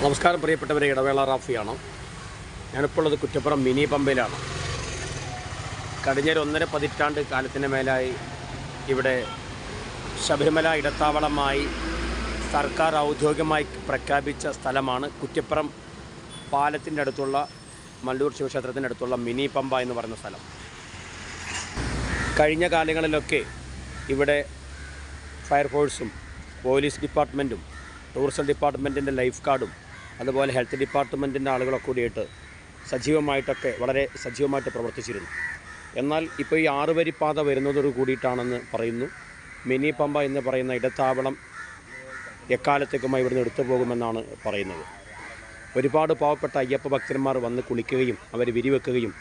നമസ്കാരം പ്രിയപ്പെട്ടവരെ. ഇടവേള റാഫിയാണ്. ഞാനിപ്പോൾ ഉള്ളത് കുറ്റപ്പുറം മിനി പമ്പയിലാണ്. കഴിഞ്ഞ ഒരു ഒന്നര പതിറ്റാണ്ട് കാലത്തിന് മേലായി ഇവിടെ ശബരിമല ഇടത്താവളമായി സർക്കാർ ഔദ്യോഗികമായി പ്രഖ്യാപിച്ച സ്ഥലമാണ് കുറ്റപ്പുറം പാലത്തിന്റെ അടുത്തുള്ള മല്ലൂർ ശിവക്ഷേത്രത്തിന്റെ അടുത്തുള്ള മിനി പമ്പ എന്ന് പറയുന്ന സ്ഥലം. കഴിഞ്ഞ കാലങ്ങളിലൊക്കെ ഇവിടെ ഫയർഫോഴ്സും പോലീസ് ഡിപ്പാർട്ട്മെന്റും ടൂറിസം ഡിപ്പാർട്ട്മെന്റിന്റെ ലൈഫ് ഗാർഡും അതുപോലെ ഹെൽത്ത് ഡിപ്പാർട്ട്മെന്റിന്റെ ആളുകളൊക്കെ കൂടിയിട്ട് സജീവമായിട്ടൊക്കെ വളരെ സജീവമായിട്ട് പ്രവർത്തിച്ചിരുന്നു. എന്നാൽ ഇപ്പോൾ ഈ ആറുവരിപ്പാത വരുന്നതോട് കൂടിയിട്ടാണെന്ന് പറയുന്നു. മിനി പമ്പ എന്ന് പറയുന്ന ഇടത്താവളം എക്കാലത്തേക്കുമായി ഇവിടുന്ന് എടുത്തു പോകുമെന്നാണ് പറയുന്നത്. ഒരുപാട് പാവപ്പെട്ട അയ്യപ്പ ഭക്തന്മാർ വന്ന് കുളിക്കുകയും അവർ വിരിവെക്കുകയും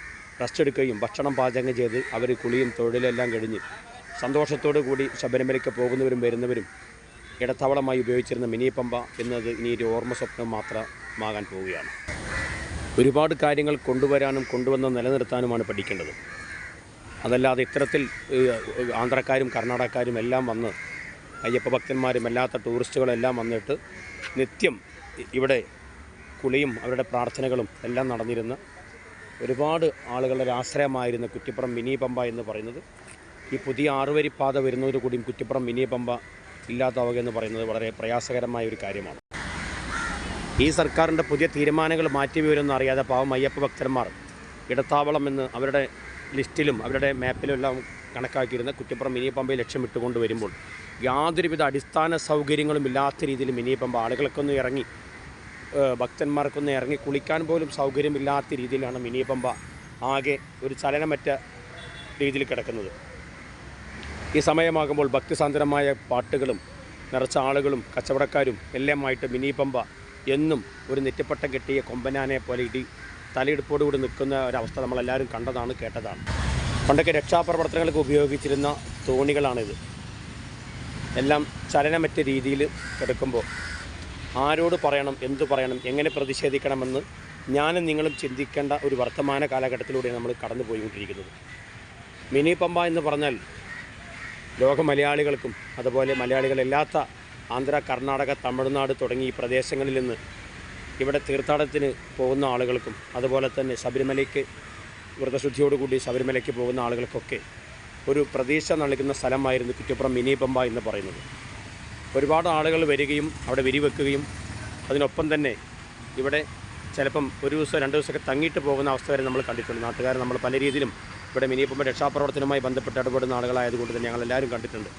റെസ്റ്റ് എടുക്കുകയും ഭക്ഷണം പാചകം ചെയ്ത് അവർ കുളിയും തൊഴിലെല്ലാം കഴിഞ്ഞ് സന്തോഷത്തോടു കൂടി ശബരിമലയ്ക്ക് പോകുന്നവരും വരുന്നവരും ഇടത്താവളമായി ഉപയോഗിച്ചിരുന്ന മിനി പമ്പ എന്നത് ഇനി ഒരു ഓർമ്മ സ്വപ്നം മാത്രമാകാൻ പോവുകയാണ്. ഒരുപാട് കാര്യങ്ങൾ കൊണ്ടുവരാനും കൊണ്ടുവന്ന് നിലനിർത്താനുമാണ് പഠിക്കേണ്ടത്. അതല്ലാതെ ഇത്തരത്തിൽ ആന്ധ്രക്കാരും കർണാടകക്കാരും എല്ലാം വന്ന് അയ്യപ്പ ഭക്തന്മാരും അല്ലാത്ത ടൂറിസ്റ്റുകളെല്ലാം വന്നിട്ട് നിത്യം ഇവിടെ കുളിയും അവരുടെ പ്രാർത്ഥനകളും എല്ലാം നടന്നിരുന്ന ഒരുപാട് ആളുകളുടെ ആശ്രയമായിരുന്ന കുറ്റിപ്പുറം മിനി പമ്പ എന്ന് പറയുന്നത് ഈ പുതിയ ആറുവരിപ്പാത വരുന്നതോടുകൂടിയും കുറ്റിപ്പുറം മിനി പമ്പ ഇല്ലാതാവുക എന്ന് പറയുന്നത് വളരെ പ്രയാസകരമായ ഒരു കാര്യമാണ്. ഈ സർക്കാരിന്റെ പുതിയ തീരുമാനങ്ങൾ മാറ്റി വരുമെന്ന് അറിയാതെ പാവം അയ്യപ്പ ഭക്തന്മാർ ഇടത്താവളം എന്ന് അവരുടെ ലിസ്റ്റിലും അവരുടെ മാപ്പിലും എല്ലാം കണക്കാക്കിയിരുന്ന കുറ്റിപ്പുറം മിനി പമ്പയെ ലക്ഷ്യമിട്ടുകൊണ്ട് വരുമ്പോൾ യാതൊരുവിധ അടിസ്ഥാന സൗകര്യങ്ങളും ഇല്ലാത്ത രീതിയിൽ മിനിയപ്പമ്പ ആളുകൾക്കൊന്നും ഇറങ്ങി ഭക്തന്മാർക്കൊന്നും ഇറങ്ങി കുളിക്കാൻ പോലും സൗകര്യമില്ലാത്ത രീതിയിലാണ് മിനിയപ്പമ്പ പമ്പ ആകെ ഒരു ചലനമറ്റ രീതിയിൽ കിടക്കുന്നത്. ഈ സമയമാകുമ്പോൾ ഭക്തിസാന്ദ്രമായ പാട്ടുകളും നിറച്ച ആളുകളും കച്ചവടക്കാരും എല്ലാമായിട്ട് മിനി പമ്പ എന്നും ഒരു നെറ്റിപ്പട്ടം കെട്ടിയ കൊമ്പനാനെ പോലെ ഇടി തലയിടുപ്പോടുകൂടി നിൽക്കുന്ന ഒരവസ്ഥ നമ്മളെല്ലാവരും കണ്ടതാണ് കേട്ടതാണ്. പണ്ടൊക്കെ രക്ഷാപ്രവർത്തനങ്ങൾക്ക് ഉപയോഗിച്ചിരുന്ന തോണികളാണിത്. എല്ലാം ചലനമറ്റ രീതിയിൽ കിടക്കുമ്പോൾ ആരോട് പറയണം എന്തു പറയണം എങ്ങനെ പ്രതിഷേധിക്കണമെന്ന് ഞാനും നിങ്ങളും ചിന്തിക്കേണ്ട ഒരു വർത്തമാന കാലഘട്ടത്തിലൂടെയാണ് നമ്മൾ കടന്നു പോയിക്കൊണ്ടിരിക്കുന്നത് മിനി പമ്പ എന്ന് പറഞ്ഞാൽ ലോക മലയാളികൾക്കും അതുപോലെ മലയാളികളില്ലാത്ത ആന്ധ്ര കർണാടക തമിഴ്നാട് തുടങ്ങി ഈ പ്രദേശങ്ങളിൽ നിന്ന് ഇവിടെ തീർത്ഥാടനത്തിന് പോകുന്ന ആളുകൾക്കും അതുപോലെ തന്നെ ശബരിമലയ്ക്ക് വ്രതശുദ്ധിയോടുകൂടി ശബരിമലയ്ക്ക് പോകുന്ന ആളുകൾക്കൊക്കെ ഒരു പ്രതീക്ഷ നൽകുന്ന സ്ഥലമായിരുന്നു കുറ്റപ്പുറം മിനി പമ്പ എന്ന് പറയുന്നത്. ഒരുപാട് ആളുകൾ വരികയും അവിടെ വിരിവെക്കുകയും അതിനൊപ്പം തന്നെ ഇവിടെ ചിലപ്പം ഒരു ദിവസം രണ്ട് ദിവസമൊക്കെ തങ്ങിയിട്ട് പോകുന്ന അവസ്ഥ വരെ നമ്മൾ കണ്ടിട്ടുണ്ട്. നാട്ടുകാർ നമ്മൾ പല രീതിയിലും ഇവിടെ മിനി പമ്പ രക്ഷാപ്രവർത്തനവുമായി ബന്ധപ്പെട്ട് ഇടപെടുന്ന ആളുകളായതുകൊണ്ട് തന്നെ ഞങ്ങൾ എല്ലാവരും കണ്ടിട്ടുണ്ട്.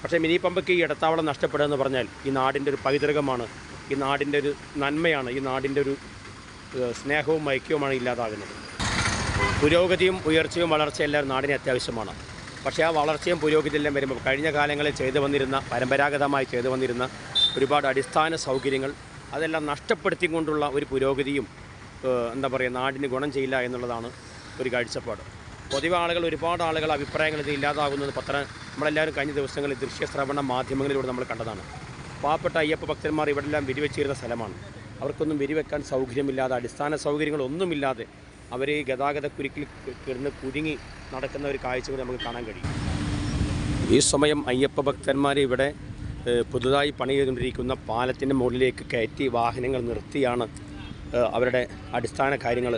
പക്ഷേ മിനി പമ്പയ്ക്ക് ഈ ഇടത്താവളം നഷ്ടപ്പെടുക എന്ന് പറഞ്ഞാൽ ഈ നാടിന്റെ ഒരു പൈതൃകമാണ് ഈ നാടിന്റെ ഒരു നന്മയാണ് ഈ നാടിന്റെ ഒരു സ്നേഹവും ഐക്യവുമാണ് ഇല്ലാതാകുന്നത്. പുരോഗതിയും ഉയർച്ചയും വളർച്ചയെല്ലാം നാടിന് അത്യാവശ്യമാണ്. പക്ഷേ ആ വളർച്ചയും പുരോഗതിയെല്ലാം വരുമ്പോൾ കഴിഞ്ഞ കാലങ്ങളിൽ ചെയ്തു വന്നിരുന്ന പരമ്പരാഗതമായി ചെയ്തു വന്നിരുന്ന ഒരുപാട് അടിസ്ഥാന സൗകര്യങ്ങൾ അതെല്ലാം നഷ്ടപ്പെടുത്തിക്കൊണ്ടുള്ള ഒരു പുരോഗതിയും എന്താ പറയുക നാടിന് ഗുണം ചെയ്യില്ല എന്നുള്ളതാണ് ഒരു കാഴ്ചപ്പാട്. പൊതുവെ ആളുകൾ ഒരുപാട് ആളുകൾ അഭിപ്രായങ്ങൾ ഇത് ഇല്ലാതാകുന്നത് പത്ര നമ്മളെല്ലാവരും കഴിഞ്ഞ ദിവസങ്ങളിൽ ദൃശ്യ ശ്രവണ മാധ്യമങ്ങളിലൂടെ നമ്മൾ കണ്ടതാണ്. പാവപ്പെട്ട അയ്യപ്പ ഭക്തന്മാർ ഇവിടെല്ലാം വിരിവെച്ചിരുന്ന സ്ഥലമാണ്. അവർക്കൊന്നും വിരിവെക്കാൻ സൗകര്യമില്ലാതെ അടിസ്ഥാന സൗകര്യങ്ങളൊന്നുമില്ലാതെ അവർ ഗതാഗത കുരുക്കിൽ കിടന്ന് കുരുങ്ങി നടക്കുന്ന ഒരു കാഴ്ച കൂടി നമുക്ക് കാണാൻ കഴിയും. ഈ സമയം അയ്യപ്പ ഭക്തന്മാർ ഇവിടെ പുതുതായി പണി ചെയ്തുകൊണ്ടിരിക്കുന്ന പാലത്തിന്റെ മുകളിലേക്ക് കയറ്റി വാഹനങ്ങൾ നിർത്തിയാണ് അവരുടെ അടിസ്ഥാന കാര്യങ്ങൾ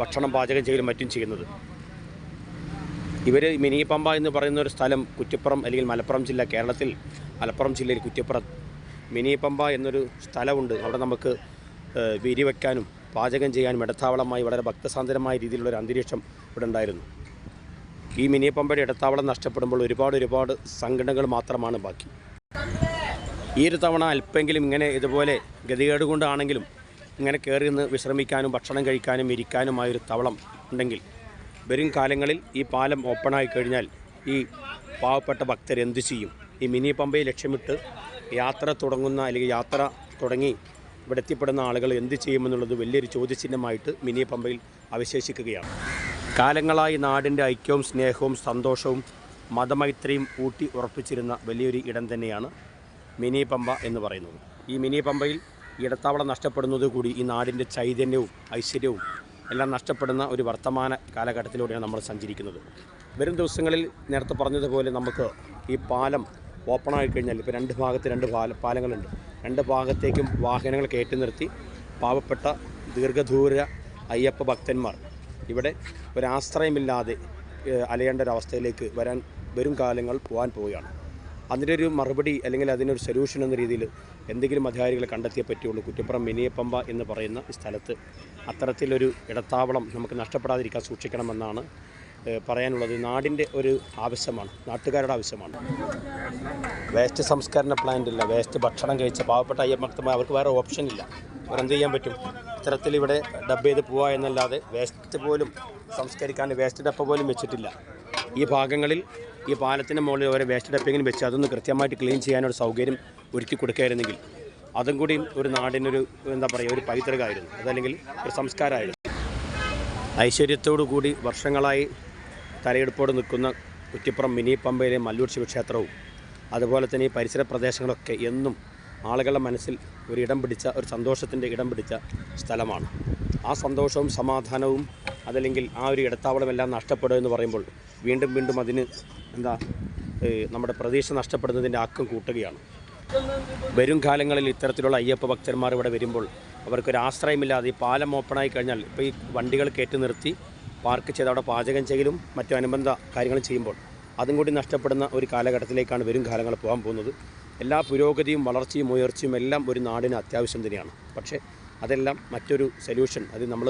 ഭക്ഷണം പാചകം ചെയ്യലും മറ്റും ചെയ്യുന്നത്. ഇവർ മിനി പമ്പ എന്ന് പറയുന്ന ഒരു സ്ഥലം കുറ്റിപ്പുറം അല്ലെങ്കിൽ മലപ്പുറം ജില്ല കേരളത്തിൽ മലപ്പുറം ജില്ലയിൽ കുറ്റിപ്പുറം മിനി പമ്പ എന്നൊരു സ്ഥലമുണ്ട്. അവിടെ നമുക്ക് വിരി വയ്ക്കാനും പാചകം ചെയ്യാനും ഇടത്താവളമായി വളരെ ഭക്തസാന്ദ്രമായ രീതിയിലുള്ള ഒരു അന്തരീക്ഷം ഇവിടെ ഉണ്ടായിരുന്നു. ഈ മിനി പമ്പയുടെ ഇടത്താവളം നഷ്ടപ്പെടുമ്പോൾ ഒരുപാട് ഒരുപാട് സംഘടനകൾ മാത്രമാണ് ബാക്കി. ഈ ഒരു തവണ അല്പമെങ്കിലും ഇങ്ങനെ ഇതുപോലെ ഗതികേട് കൊണ്ടാണെങ്കിലും ഇങ്ങനെ കയറി നിന്ന് വിശ്രമിക്കാനും ഭക്ഷണം കഴിക്കാനും ഇരിക്കാനുമായൊരു തവളം ഉണ്ടെങ്കിൽ വരും കാലങ്ങളിൽ ഈ പാലം ഓപ്പണായി കഴിഞ്ഞാൽ ഈ പാവപ്പെട്ട ഭക്തർ എന്തു ചെയ്യും? ഈ മിനി പമ്പയെ ലക്ഷ്യമിട്ട് യാത്ര തുടങ്ങുന്ന അല്ലെങ്കിൽ യാത്ര തുടങ്ങി ഇവിടെ എത്തിപ്പെടുന്ന ആളുകൾ എന്ത് ചെയ്യുമെന്നുള്ളത് വലിയൊരു ചോദ്യചിഹ്നമായിട്ട് മിനി പമ്പയിൽ അവശേഷിക്കുകയാണ്. കാലങ്ങളായി നാടിന്റെ ഐക്യവും സ്നേഹവും സന്തോഷവും മതമൈത്രിയും ഊട്ടി ഉറപ്പിച്ചിരുന്ന വലിയൊരു ഇടം തന്നെയാണ് മിനി പമ്പ എന്ന് പറയുന്നത്. ഈ മിനി പമ്പയിൽ ഇടത്താവളം നഷ്ടപ്പെടുന്നത് കൂടി ഈ നാടിന്റെ ചൈതന്യവും ഐശ്വര്യവും എല്ലാം നഷ്ടപ്പെടുന്ന ഒരു വർത്തമാന കാലഘട്ടത്തിലൂടെയാണ് നമ്മൾ സഞ്ചരിക്കുന്നത്. വരും ദിവസങ്ങളിൽ നേരത്തെ പറഞ്ഞതുപോലെ നമുക്ക് ഈ പാലം ഓപ്പണായി കഴിഞ്ഞാൽ ഇപ്പോൾ രണ്ട് ഭാഗത്ത് രണ്ട് പാല പാലങ്ങളുണ്ട്. രണ്ട് ഭാഗത്തേക്കും വാഹനങ്ങൾ കയറ്റി നിർത്തി പാവപ്പെട്ട ദീർഘദൂര അയ്യപ്പ ഭക്തന്മാർ ഇവിടെ ഒരാശ്രയമില്ലാതെ അലയേണ്ട ഒരവസ്ഥയിലേക്ക് വരാൻ വരും കാലങ്ങൾ പോകാൻ പോവുകയാണ്. അതിന്റെ ഒരു മറുപടി അല്ലെങ്കിൽ അതിനൊരു സൊല്യൂഷൻ എന്ന രീതിയിൽ എന്തെങ്കിലും അധികാരികളെ കണ്ടെത്തിയേ പറ്റുള്ളൂ. കുറ്റിപ്പുറം മിനിയപ്പമ്പ എന്ന് പറയുന്ന സ്ഥലത്ത് അത്തരത്തിലൊരു ഇടത്താവളം നമുക്ക് നഷ്ടപ്പെടാതിരിക്കാൻ സൂക്ഷിക്കണമെന്നാണ് പറയാനുള്ളത്. നാടിന്റെ ഒരു ആവശ്യമാണ് നാട്ടുകാരുടെ ആവശ്യമാണ്. വേസ്റ്റ് സംസ്കരണ പ്ലാന്റ് ഇല്ല. വേസ്റ്റ് ഭക്ഷണം കഴിച്ച പാവപ്പെട്ട അയ്യഭക്തന്മാർ അവർക്ക് വേറെ ഓപ്ഷൻ ഇല്ല. അവരെന്ത് ചെയ്യാൻ പറ്റും? ഇത്തരത്തിൽ ഇവിടെ ഡബ് ചെയ്ത് പോവുക എന്നല്ലാതെ വേസ്റ്റ് പോലും സംസ്കരിക്കാൻ വേസ്റ്റ് ഡപ്പ പോലും വെച്ചിട്ടില്ല. ഈ ഭാഗങ്ങളിൽ ഈ പാലത്തിന്റെ മുകളിൽ ഓരോ വേസ്റ്റ് ഡപ്പെങ്കിലും വെച്ച് അതൊന്ന് കൃത്യമായിട്ട് ക്ലീൻ ചെയ്യാനൊരു സൗകര്യം ഒരുക്കി കൊടുക്കുകയായിരുന്നെങ്കിൽ അതും കൂടി ഒരു നാടിനൊരു എന്താ പറയുക ഒരു പൈതൃകമായിരുന്നു. അതല്ലെങ്കിൽ ഒരു സംസ്കാരമായിരുന്നു. ഐശ്വര്യത്തോടു കൂടി വർഷങ്ങളായി തലയെടുപ്പോടെ നിൽക്കുന്ന കുറ്റിപ്പുറം മിനി പമ്പയിലെ മല്ലൂർ ശിവക്ഷേത്രവും അതുപോലെ തന്നെ ഈ പരിസര പ്രദേശങ്ങളൊക്കെ എന്നും ആളുകളുടെ മനസ്സിൽ ഒരു ഇടം പിടിച്ച ഒരു സന്തോഷത്തിന്റെ ഇടം പിടിച്ച സ്ഥലമാണ്. ആ സന്തോഷവും സമാധാനവും അതല്ലെങ്കിൽ ആ ഒരു ഇടത്താവളമെല്ലാം നഷ്ടപ്പെടുക എന്ന് പറയുമ്പോൾ വീണ്ടും വീണ്ടും അതിന് എന്താ നമ്മുടെ പ്രതീക്ഷ നഷ്ടപ്പെടുന്നതിന്റെ ആക്കം കൂട്ടുകയാണ്. വരും കാലങ്ങളിൽ ഇത്തരത്തിലുള്ള അയ്യപ്പ ഭക്തന്മാർ ഇവിടെ വരുമ്പോൾ അവർക്കൊരു ആശ്രയമില്ലാതെ ഈ പാലം ഓപ്പണായി കഴിഞ്ഞാൽ ഇപ്പോൾ ഈ വണ്ടികൾ കയറ്റി നിർത്തി പാർക്ക് ചെയ്ത് അവിടെ പാചകം ചെയ്യലും മറ്റു അനുബന്ധ കാര്യങ്ങളും ചെയ്യുമ്പോൾ അതും കൂടി നഷ്ടപ്പെടുന്ന ഒരു കാലഘട്ടത്തിലേക്കാണ് വരും കാലങ്ങൾ പോകാൻ പോകുന്നത്. എല്ലാ പുരോഗതിയും വളർച്ചയും ഉയർച്ചയും എല്ലാം ഒരു നാടിന് അത്യാവശ്യം തന്നെയാണ്. പക്ഷേ അതെല്ലാം മറ്റൊരു സൊല്യൂഷൻ അത് നമ്മൾ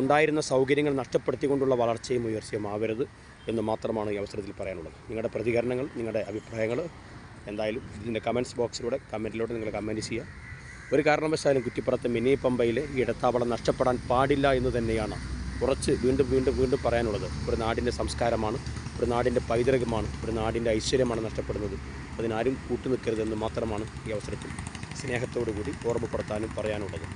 ഉണ്ടായിരുന്ന സൗകര്യങ്ങൾ നഷ്ടപ്പെടുത്തിക്കൊണ്ടുള്ള വളർച്ചയും ഉയർച്ചയും ആവരുത് എന്ന് മാത്രമാണ് ഈ അവസരത്തിൽ പറയാനുള്ളത്. നിങ്ങളുടെ പ്രതികരണങ്ങൾ നിങ്ങളുടെ അഭിപ്രായങ്ങൾ എന്തായാലും ഇതിന്റെ കമന്റ്സ് ബോക്സിലൂടെ കമന്റിലൂടെ നിങ്ങൾ കമന്റ് ചെയ്യുക. ഒരു കാരണവശാലും കുറ്റിപ്പുറത്ത് മിനി പമ്പയിലെ ഈ ഇടത്താവളം നഷ്ടപ്പെടാൻ പാടില്ല എന്ന് തന്നെയാണ് കുറച്ച് വീണ്ടും വീണ്ടും വീണ്ടും പറയാനുള്ളത്. ഒരു നാടിന്റെ സംസ്കാരമാണ് ഒരു നാടിന്റെ പൈതൃകമാണ് ഒരു നാടിന്റെ ഐശ്വര്യമാണ് നഷ്ടപ്പെടുന്നത്. അതിനാരും കൂട്ടുനിൽക്കരുതെന്ന് മാത്രമാണ് ഈ അവസരത്തിൽ സ്നേഹത്തോടു കൂടി ഓർമ്മപ്പെടുത്താനും പറയാനുള്ളത്.